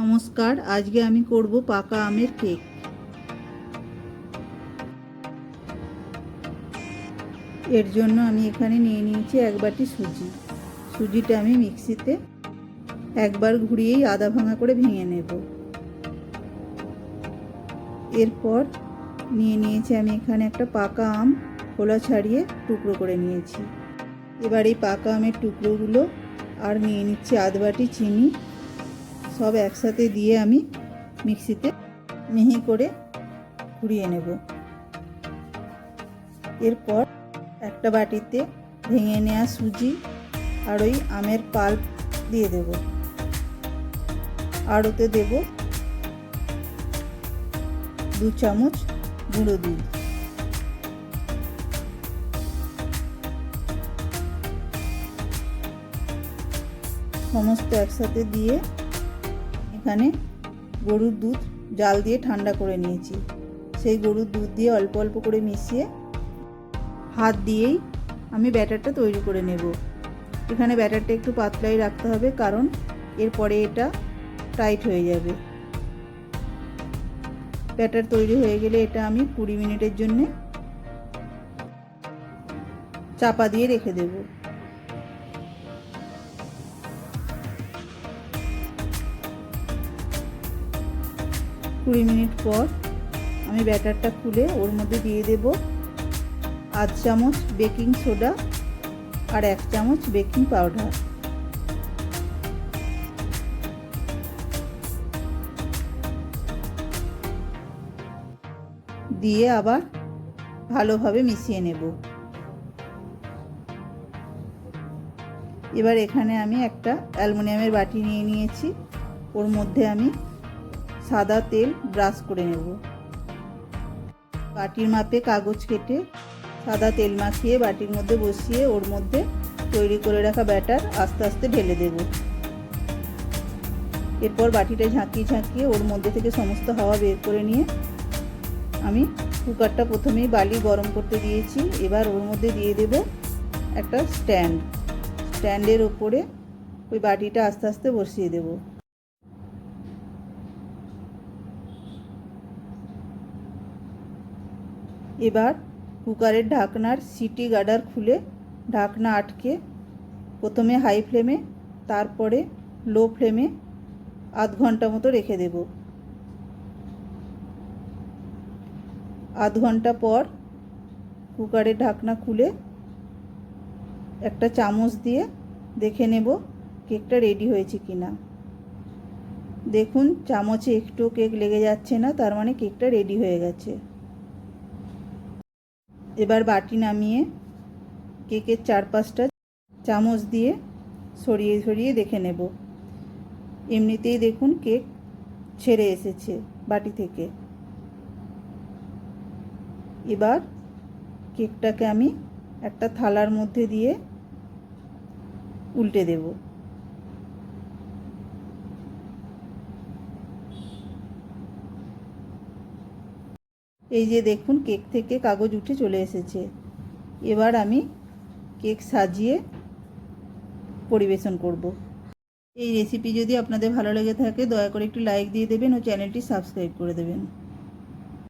নমস্কার, আজকে আমি করব পাকা আমের কেক। এর জন্য আমি এখানে নিয়ে নিয়েছি এক বাটি সুজি। সুজিটা আমি মিক্সিতে একবার ঘুরিয়েই আদা ভাঙা করে ভেঙে নেব। এরপর নিয়ে নিয়েছি আমি এখানে একটা পাকা আম খোলা ছাড়িয়ে টুকরো করে নিয়েছি। এবার এই পাকা আমের টুকরোগুলো আর নিয়ে নিচ্ছি আধ বাটি চিনি সব একসাথে দিয়ে আমি মিক্সিতে মিহি করে ঘুরিয়ে নেব। এরপর একটা বাটিতে ভেঙে নেওয়া সুজি আর ওই আমের পাল্প দিয়ে দেব। আর ওতে দেব দু চামচ গুঁড়ো দুধ। সমস্ত একসাথে দিয়ে এখানে গরুর দুধ জাল দিয়ে ঠান্ডা করে নিয়েছি। সেই গরুর দুধ দিয়ে অল্প অল্প করে মিশিয়ে হাত দিয়েই আমি ব্যাটারটা তৈরি করে নেব। এখানে ব্যাটারটা একটু পাতলাই রাখতে হবে কারণ এরপরে এটা টাইট হয়ে যাবে। ব্যাটার তৈরি হয়ে গেলে এটা আমি কুড়ি মিনিটের জন্যে চাপা দিয়ে রেখে দেবো। কুড়ি মিনিট পর আমি ব্যাটারটা খুলে ওর মধ্যে দিয়ে দেব আধ চামচ বেকিং সোডা আর এক চামচ বেকিং পাউডার। দিয়ে আবার ভালোভাবে মিশিয়ে নেব। এবার এখানে আমি একটা অ্যালুমিনিয়ামের বাটি নিয়ে নিয়েছি। ওর মধ্যে আমি সাদা তেল ব্রাশ করে নেব। বাটির মাপে কাগজ কেটে সাদা তেল মাখিয়ে বাটির মধ্যে বসিয়ে ওর মধ্যে তৈরি করে রাখা ব্যাটার আস্তে আস্তে ঢেলে দেব। এরপর বাটিটা ঝাঁকিয়ে ঝাঁকিয়ে ওর মধ্যে থেকে সমস্ত হাওয়া বের করে নিয়ে আমি কুকারটা প্রথমেই বালি গরম করতে দিয়েছি। এবার ওর মধ্যে দিয়ে দেব একটা স্ট্যান্ড। স্ট্যান্ডের ওপরে ওই বাটিটা আস্তে আস্তে বসিয়ে দেবো। এবার কুকারের ঢাকনার সিটি গার্ডার খুলে ঢাকনা আটকে প্রথমে হাই ফ্লেমে, তারপরে লো ফ্লেমে আধ ঘণ্টা মতো রেখে দেব। আধ ঘণ্টা পর কুকারের ঢাকনা খুলে একটা চামচ দিয়ে দেখে নেব কেকটা রেডি হয়েছে কি না দেখুন, চামচে একটু কেক লেগে যাচ্ছে না, তার মানে কেকটা রেডি হয়ে গেছে। এবার বাটি নামিয়ে কেকের চারপাশটা চামচ দিয়ে সরিয়ে সরিয়ে দেখে নেব। এমনিতেই দেখুন কেক ছেড়ে এসেছে বাটি থেকে। এবার কেকটাকে আমি একটা থালার মধ্যে দিয়ে উল্টে দেব। এই যে দেখুন, কেক থেকে কাগজ উঠে চলে এসেছে। এবার আমি কেক সাজিয়ে পরিবেশন করব। এই রেসিপি যদি আপনাদের ভালো লেগে থাকে, দয়া করে একটু লাইক দিয়ে দেবেন ও চ্যানেলটি সাবস্ক্রাইব করে দেবেন।